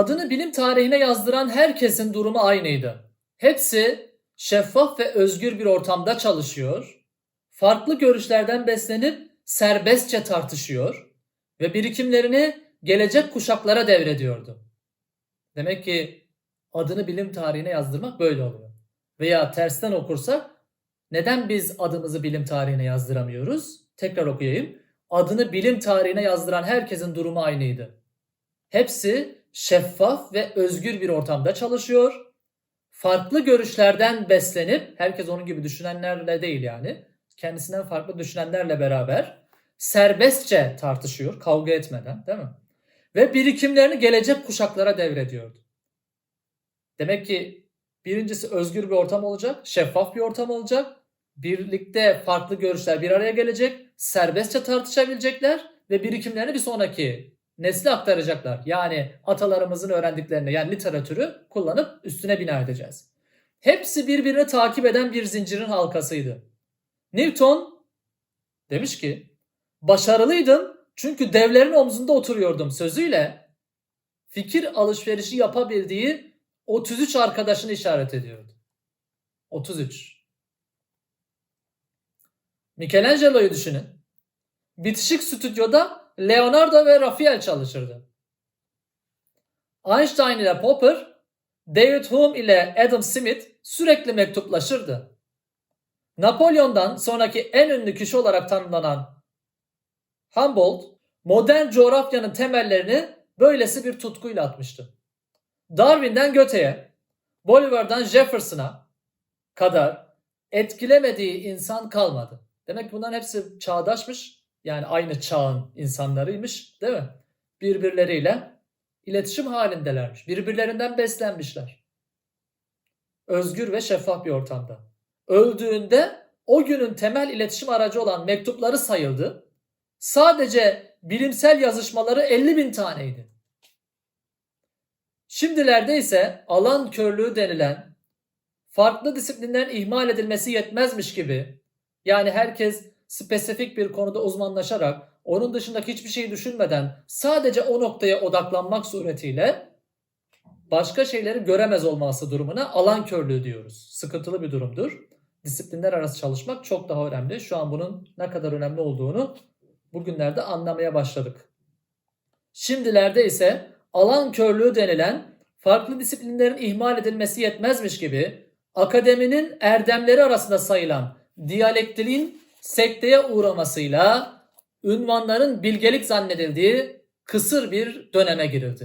Adını bilim tarihine yazdıran herkesin durumu aynıydı. Hepsi şeffaf ve özgür bir ortamda çalışıyor, farklı görüşlerden beslenip serbestçe tartışıyor ve birikimlerini gelecek kuşaklara devrediyordu. Demek ki adını bilim tarihine yazdırmak böyle oluyor. Veya tersten okursak neden biz adımızı bilim tarihine yazdıramıyoruz? Tekrar okuyayım. Adını bilim tarihine yazdıran herkesin durumu aynıydı. Hepsi şeffaf ve özgür bir ortamda çalışıyor. Farklı görüşlerden beslenip, herkes onun gibi düşünenlerle değil yani, kendisinden farklı düşünenlerle beraber serbestçe tartışıyor, kavga etmeden değil mi? Ve birikimlerini gelecek kuşaklara devrediyordu. Demek ki birincisi özgür bir ortam olacak, şeffaf bir ortam olacak. Birlikte farklı görüşler bir araya gelecek, serbestçe tartışabilecekler ve birikimlerini bir sonraki nesle aktaracaklar. Yani atalarımızın öğrendiklerini yani literatürü kullanıp üstüne bina edeceğiz. Hepsi birbirini takip eden bir zincirin halkasıydı. Newton demiş ki başarılıydım çünkü devlerin omzunda oturuyordum sözüyle fikir alışverişi yapabildiği 33 arkadaşını işaret ediyordu. 33. Michelangelo'yu düşünün. Bitişik stüdyoda Leonardo ve Raphael çalışırdı. Einstein ile Popper, David Hume ile Adam Smith sürekli mektuplaşırdı. Napolyon'dan sonraki en ünlü kişi olarak tanımlanan Humboldt, modern coğrafyanın temellerini böylesi bir tutkuyla atmıştı. Darwin'den Goethe'ye, Bolivar'dan Jefferson'a kadar etkilemediği insan kalmadı. Demek ki bunların hepsi çağdaşmış. Yani aynı çağın insanlarıymış değil mi? Birbirleriyle iletişim halindelermiş. Birbirlerinden beslenmişler. Özgür ve şeffaf bir ortamda. Öldüğünde o günün temel iletişim aracı olan mektupları sayıldı. Sadece bilimsel yazışmaları 50 bin taneydi. Şimdilerde ise alan körlüğü denilen farklı disiplinlerin ihmal edilmesi yetmezmiş gibi yani herkes spesifik bir konuda uzmanlaşarak onun dışındaki hiçbir şeyi düşünmeden sadece o noktaya odaklanmak suretiyle başka şeyleri göremez olması durumuna alan körlüğü diyoruz. Sıkıntılı bir durumdur. Disiplinler arası çalışmak çok daha önemli. Şu an bunun ne kadar önemli olduğunu bugünlerde anlamaya başladık. Şimdilerde ise alan körlüğü denilen farklı disiplinlerin ihmal edilmesi yetmezmiş gibi akademinin erdemleri arasında sayılan diyalektiliğin sekteye uğramasıyla ünvanların bilgelik zannedildiği kısır bir döneme girildi.